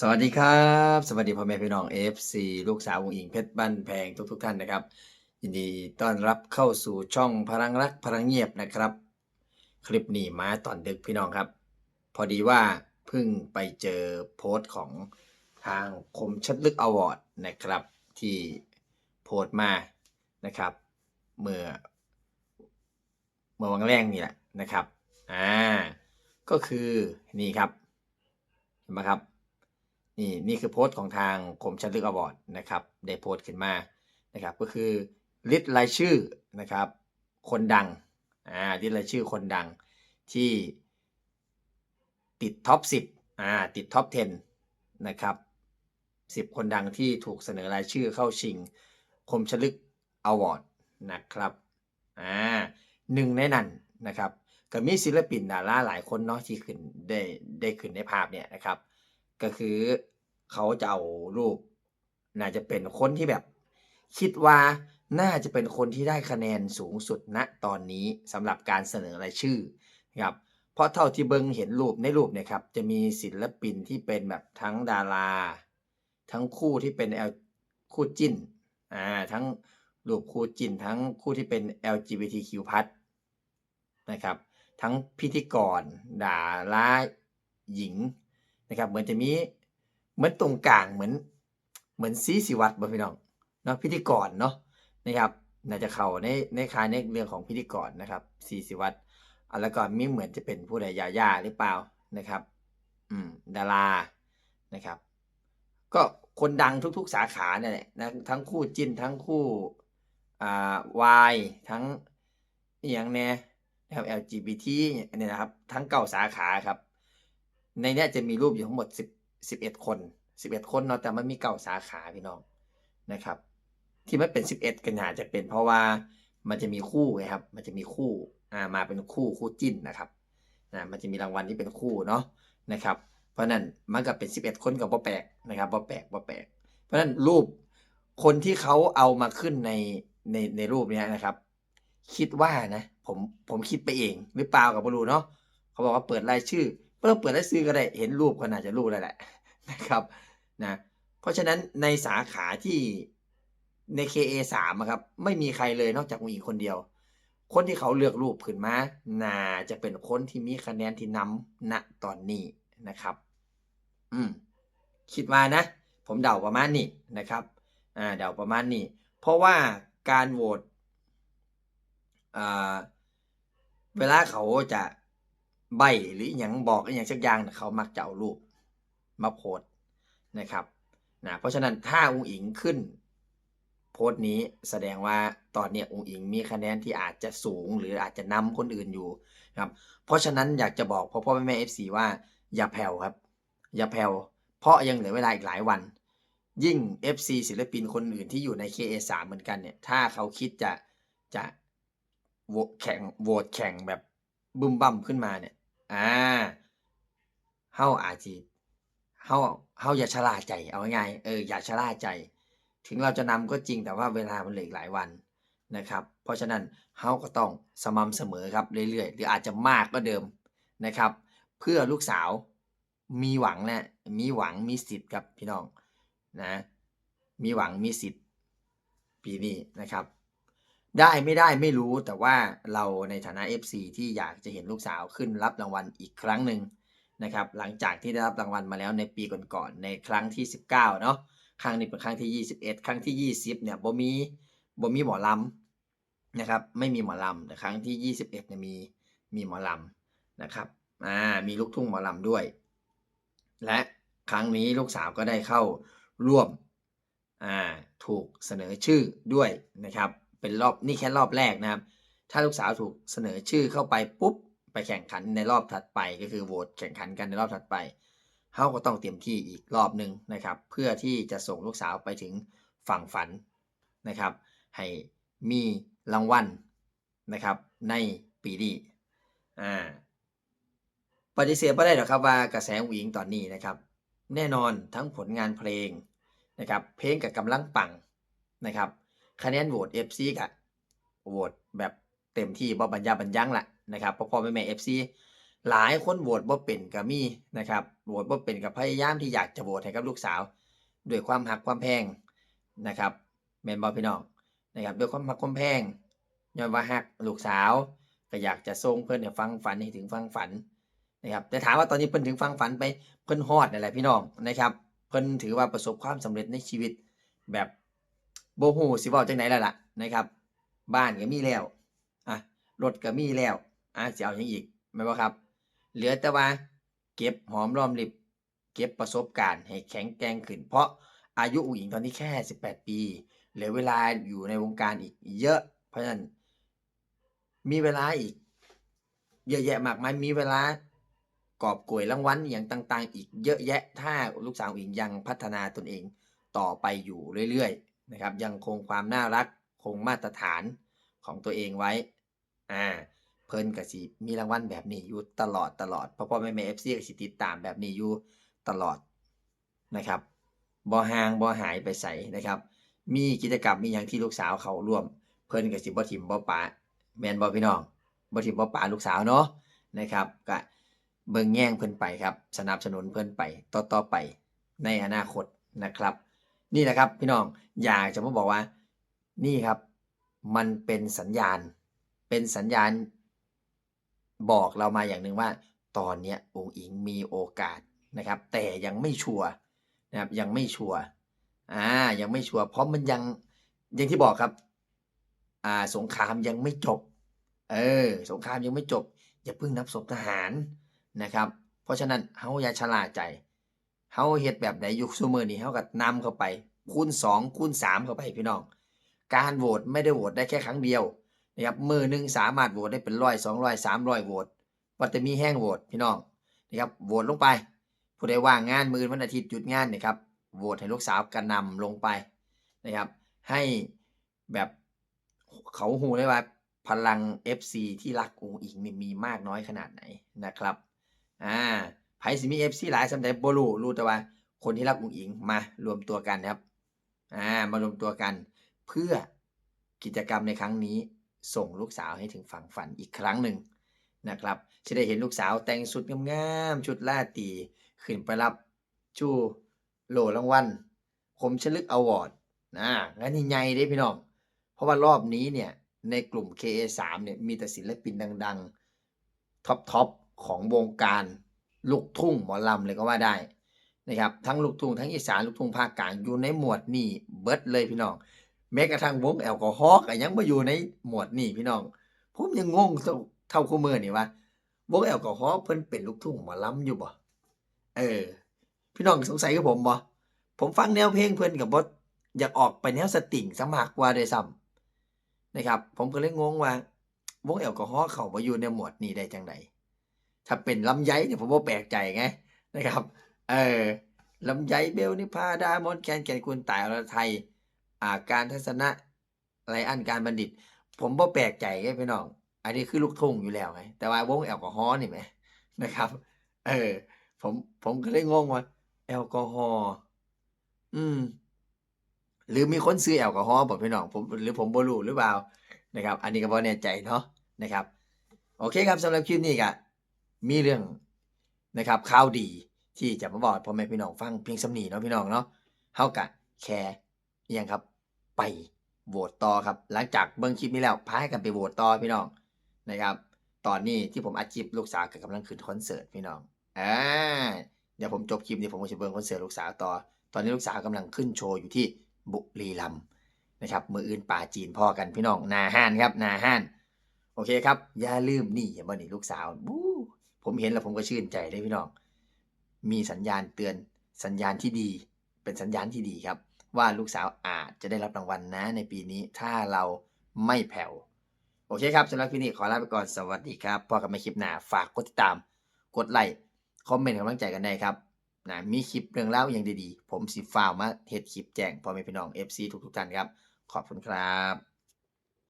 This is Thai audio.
สวัสดีครับ สวัสดีพ่อแม่พี่น้อง FC ลูกสาววงอิงเพชรบ้านแพงทุกๆท่านนะครับ ยินดีต้อนรับเข้าสู่ช่องพลังรักพลังเงียบนะครับ คลิปนี้มาตอนดึกพี่น้องครับ พอดีว่าเพิ่งไปเจอโพสต์ของทางคมชัดลึกอวอร์ดนะครับ ที่โพสต์มานะครับ เมื่อ เมื่อวันแรกนี่แหละนะครับอ่าก็คือนี่ครับเห็นไหมครับ นี่นี่คือโพสต์ของทางกรมชัดลึกอวอร์ดนะครับได้โพสต์ขึ้นมานะครับก็คือลิสต์รายชื่อนะครับคนดังอ่าลิสต์รายชื่อคนดังที่ติดท็อป 10อ่าติดท็อป 10 นะครับ 10 คนดังที่ถูกเสนอรายชื่อเข้าชิงคมชลึกอวอร์ดนะครับอ่าหนึ่งในนั้นนะครับก็มีศิลปินดาราหลายคนเนาะที่ขึ้นได้ได้ขึ้นในภาพเนี่ยนะครับ ก็คือ เขาจะเอารูปน่าจะเป็นคนที่แบบ คิดว่าน่าจะเป็นคนที่ได้คะแนนสูงสุดณตอนนี้สำหรับการเสนอรายชื่อครับเพราะเท่าที่เบิงเห็นรูปในรูปเนี่ยครับ จะมีศิลปินที่เป็นแบบทั้งดารา ทั้งคู่ที่เป็น L คู่จิ้นอ่าทั้งรูปคู่จิ้นทั้งคู่ที่เป็น LGBTQ+ นะครับ ทั้งพิธีกรดาราหญิงนะครับ เหมือนจะมี เหมือนตรงกลางเหมือน เหมือนซีสิวัตรบ่พี่น้องเนาะพิธีกรเนาะนะครับน่าจะเข้าในในคายในเรื่องของพิธีกรนะครับซีสิวัตรอะแล้วก็มีเหมือนจะเป็นผู้ใดยาย่าหรือเปล่านะครับ อืมดารานะครับ ก็คนดังทุก ๆ สาขาเนี่ยแหละนะทั้งคู่จิ้นทั้งคู่อ่าวายทั้งอย่างแน่นะครับ LGBT เนี่ยนะครับ ทั้งเก้าสาขาครับ ในนี้จะมีรูปอยู่ทั้งหมด 10 11คน11คนเนาะแต่มันมีเก้าสาขาพี่น้องนะครับ ที่มันเป็น11กันอาจจะเป็นเพราะว่ามันจะมีคู่ไงครับ มันจะมีคู่อ่ามาเป็นคู่คู่จิ้นนะครับนะมันจะมีรางวัลที่เป็นคู่เนาะนะครับ เพราะนั้นมันก็เป็น11คนกับบ่แปลกนะครับบ่แปลกบ่แปลก เพราะนั้นรูปคนที่เขาเอามาขึ้นในในในรูปเนี้ยนะครับ คิดว่านะผมผมคิดไปเองหรือเปล่ากับบ่รู้เนาะเขาบอกว่าเปิดรายชื่อ เพิ่มเปิดรายชื่อก็ได้เห็นรูปก็น่าจะรู้แล้วแหละนะครับนะเพราะฉะนั้นในสาขาที่ใน KA3 อะครับไม่มีใครเลยนอกจากผู้หญิงคนเดียว คนที่เขาเลือกรูปขึ้นมาน่าจะเป็นคนที่มีคะแนนที่นำณตอนนี้นะครับ อืมคิดว่านะ ผมเดาประมาณนี้นะครับอ่าเดาประมาณนี้ เพราะว่าการโหวตอ่าเวลาเขาจะ ใบหรืออย่างบอกอย่างสักอย่างน่ะเขามักจะเอารูปมาโพสนะครับนะเพราะฉะนั้นถ้าอุ๋งอิงขึ้น โพสต์นี้แสดงว่าตอนนี้อุ๋งอิงมีคะแนนที่อาจจะสูง หรืออาจจะนำคนอื่นอยู่ครับเพราะฉะนั้นอยากจะบอกพ่อพ่อแม่แม่ FC ว่าอย่าแผ่วครับ อย่าแผ่วเพราะยังเหลือเวลาอีกหลายวัน ยิ่ง FC ศิลปินคนอื่นที่อยู่ใน KA3 เหมือนกันเนี่ยถ้าเขาคิดจะจะโหวตแข่งโหวตแข่งแบบบึ้มบั้มขึ้นมาเนี่ย อ่าเฮาอาจสิเฮาเฮาอย่าชะล่าใจ เอาง่ายเอออย่าชะล่าใจ ถึงเราจะนำก็จริงแต่ว่าเวลามันเหลืออีกหลายวันนะครับ เพราะฉะนั้นเฮาก็ต้องสม่ำเสมอครับเรื่อยๆ หรืออาจจะมากก็เดิมนะครับ เพื่อลูกสาวมีหวังและมีหวังมีสิทธิ์ครับพี่น้องนะมีหวังมีสิทธิ์ปีนี้นะครับ ได้ไม่ได้ไม่รู้แต่ว่าเราในฐานะ FC ที่อยากจะเห็นลูกสาวขึ้นรับรางวัลอีกครั้งหนึ่งนะครับหลังจากที่ได้รับรางวัลมาแล้วในปีก่อนๆในครั้งที่ 19เนาะครั้งนี้เป็นครั้งที่ 21 ครั้งที่ 20เนี่ยบ่มีบ่มีหมอลำนะครับไม่มีหมอลำแต่ครั้งที่ 21เนี่ยมีมีหมอลำนะครับอ่ามีลูกทุ่งหมอลำด้วย และครั้งนี้ลูกสาวก็ได้เข้าร่วมอ่าถูกเสนอชื่อด้วยนะครับ เป็นรอบนี่แค่รอบแรกนะครับ ถ้าลูกสาวถูกเสนอชื่อเข้าไปปุ๊บไปแข่งขันในรอบถัดไปก็คือโหวตแข่งขันกันในรอบถัดไปเขาก็ต้องเตรียมที่อีกรอบหนึ่งนะครับ เพื่อที่จะส่งลูกสาวไปถึงฝั่งฝันนะครับ ให้มีรางวัลนะครับในปีนี้อ่าปฏิเสธไม่ได้หรอกครับว่ากระแสอุ๋งอิงตอนนี้นะครับ แน่นอนทั้งผลงานเพลงนะครับ เพลงกับกำลังปังนะครับ คะแนนโหวต FC กับโหวตแบบเต็มที่บ่บรรยาบรรยังละนะครับพ่อพ่อแม่แม่ FC หลายคนโหวตบ่เป็นก็มีนะครับโหวตบ่เป็นก็พยายามที่อยากจะโหวตให้กับลูกสาว ด้วยความหักความแพงนะครับแม่นบ่พี่น้องนะครับด้วยความหักความแพงย้อนว่าหักลูกสาวก็อยากจะส่งเพิ่อนฟังฝันให้ถึงฟังฝันนะครับแต่ถามว่าตอนนี้เพิ่นถึงฟังฝันไปเพิ่นฮอดนั่นแหละพี่น้องนะครับ เพิ่นถือว่าประสบความสำเร็จในชีวิตแบบ บ่ฮู้สิเว้าจังไดแล้วล่ะนะครับ บ้านก็มีแล้วอะรถก็มีแล้วอะสิเอาหยังอีกแม่นบ่ครับ เหลือแต่ว่าเก็บหอมรอมริบ เก็บประสบการณ์ให้แข็งแกร่งขึ้น เพราะอายุอุ๋งอิงตอนนี้แค่ 18 ปีเหลือเวลาอยู่ในวงการอีกเยอะ เพราะฉะนั้นมีเวลาอีกเยอะแยะมากมายมีเวลากอบโกยรางวัลอย่างต่าง ๆ อีกเยอะแยะถ้าลูกสาวอิงยังพัฒนาตนเองต่อไปอยู่เรื่อย ๆ นะครับยังคงความน่ารักคงมาตรฐานของตัวเองไว้อ่าเพิ่นก็สิมีรางวัลแบบนี้อยู่ตลอดตลอดเพราะพ่อแม่แม่ FC ก็สิติดตามแบบนี้อยู่ตลอดนะครับบ่ห่างบ่หายไปไสนะครับ มีกิจกรรมมีหยังที่ลูกสาวเขาร่วม เพิ่นก็สิบ่ทิมบ่ปะแมนบ่พี่น้องบ่ทิมบ่ปะลูกสาวเนาะนะครับก็เบิ่งแย่งเพิ่นไปครับ สนับสนุนเพิ่นไปต่อๆไปในอนาคตนะครับ นี่แหละครับพี่น้องอยากจะมาบอกว่า นี่ครับ มันเป็นสัญญาณ เป็นสัญญาณ บอกเรามาอย่างหนึ่งว่า ตอนนี้อุ๋งอิงมีโอกาสนะครับ แต่ยังไม่ชัวร์นะครับยังไม่ชัวร์อ่ายังไม่ชัวร์เพราะมันยังอย่างที่บอกครับ อ่าสงครามยังไม่จบ เออ สงครามยังไม่จบ อย่าเพิ่งนับศพทหารนะครับ เพราะฉะนั้นเฮาอย่าชะล่าใจ เฮาเฮ็ดแบบใดยุคซุมื้อนี้เฮาก็นำเข้าไป คูณ2คูณ3เข้าไปพี่น้อง การโหวตไม่ได้โหวตได้แค่ครั้งเดียวนะครับมือหนึ่งสามารถโหวตได้เป็นร้อยสองร้อยสามร้อยโหวตว่าแต่มีแห้งโหวตพี่น้องนะครับโหวตลงไป ผู้ใดว่างงานมือวันอาทิตย์หยุดงานนี่ยครับโหวตให้ลูกสาวกระนำลงไปนะครับ ให้แบบเขาหูได้ว่าพลัง FC ที่รักอุ๋งอิงนี่มีมากน้อยขนาดไหนนะครับอ่า ไผสิมี FC หลายสำใดบ่รู้รู้แต่ว่า คนที่รักอุ๋งอิงมารวมตัวกันนะครับอ่ามารวมตัวกัน เพื่อกิจกรรมในครั้งนี้ส่งลูกสาวให้ถึงฝั่งฝันอีกครั้งหนึ่งนะครับจะได้เห็นลูกสาวแต่งสุดงามๆชุดลาตีขึ้นไปรับชูโหลรางวัลคมชลึกอวอร์ดนะงั้นนี่ใหญ่เด้พี่น้อง เพราะว่ารอบนี้เนี่ยในกลุ่ม KA3 เนี่ยมีแต่ศิลปินดัง ๆท็อปๆของวงการ ลูกทุ่งหมอลำเลยก็ว่าได้นะครับทั้งลูกทุ่งทั้งอีสานลูกทุ่งภาคกลางอยู่ในหมวดนี้เบิดเลยพี่น้องแม้กระทั่งวงแอลกอฮอล์ก็ยังมาอยู่ในหมวดนี้พี่น้อง ผมยังงงเท่าเท่าคู่มือนี่ว่าวงแอลกอฮอล์เพิ่นเป็นลูกทุ่งหมอลำอยู่บ่เออ พี่น้องสงสัยกับผมบ่ผมฟังแนวเพลงเพิ่นกับบ่อยากออกไปแนวสตริงซะมากว่าด้วยซ้ำนะครับ ผมก็เลยงงว่าวงแอลกอฮอล์เขามาอยู่ในหมวดนี้ได้จังได ถ้าเป็นลำไยเนี่ยผมบ่แปลกใจไงนะครับ เออลำไยเบลนิพาดามอนแคนแก่นคุณตายอรไทย อ่าการทัศนะไรอันการบัณฑิต ผมบ่แปลกใจไงพี่น้อง อันนี้คือลูกทุ่งอยู่แล้วไงแต่ว่าวงแอลกอฮอล์นี่ไหมนะครับ เออ ผมผมก็เลยงงว่าแอลกอฮอล์อืม หรือมีคนซื้อแอลกอฮอล์บ่พี่น้องผมหรือผมบ่รู้หรือเปล่านะครับ อันนี้ก็บ่แน่ใจเนาะนะครับ โอเคครับสำหรับคลิปนี้ก็ มีเรื่องนะครับข่าวดีที่จะมาบอกพ่อแม่พี่น้องฟังเพียงสำนีเนาะพี่น้องเนาะเฮาก็แค่อิหยังครับ ไปโหวตต่อครับ หลังจากเบิ่งคลิปนี้แล้วพากันไปโหวตต่อพี่น้องนะครับ ตอนนี้ที่ผมอัดคลิปลูกสาวก็กำลังขึ้นคอนเสิร์ตพี่น้องอ่าเดี๋ยวผมจบคลิปนี้ผมก็จะเบิ่งคอนเสิร์ตลูกสาวต่อ ตอนนี้ลูกสาวกำลังขึ้นโชว์อยู่ที่บุรีรัมย์นะครับมืออื่นป่าจีนพ่อกันพี่น้องนาห้านครับนาห้าน โอเคครับ อย่าลืมนี่อย่าบ่นี่ลูกสาวบู ผมเห็นแล้วผมก็ชื่นใจเลยพี่น้อง มีสัญญาณเตือนสัญญาณที่ดี เป็นสัญญาณที่ดีครับ ว่าลูกสาวอาจจะได้รับรางวัลนะในปีนี้ถ้าเราไม่แผ่วโอเคครับสำหรับคลิปนี้ขอลาไปก่อนสวัสดีครับพอกันใหม่คลิปหน้าฝากกดติดตาม กดไลค์คอมเมนต์กำลังใจกันได้ครับนะมีคลิปเรื่องเล่าอย่างดีๆ ผมสิฟ้าวมาเฮ็ดคลิปแจ้งพ่อแม่พี่น้อง FC ทุกๆท่านครับ ขอบคุณครับ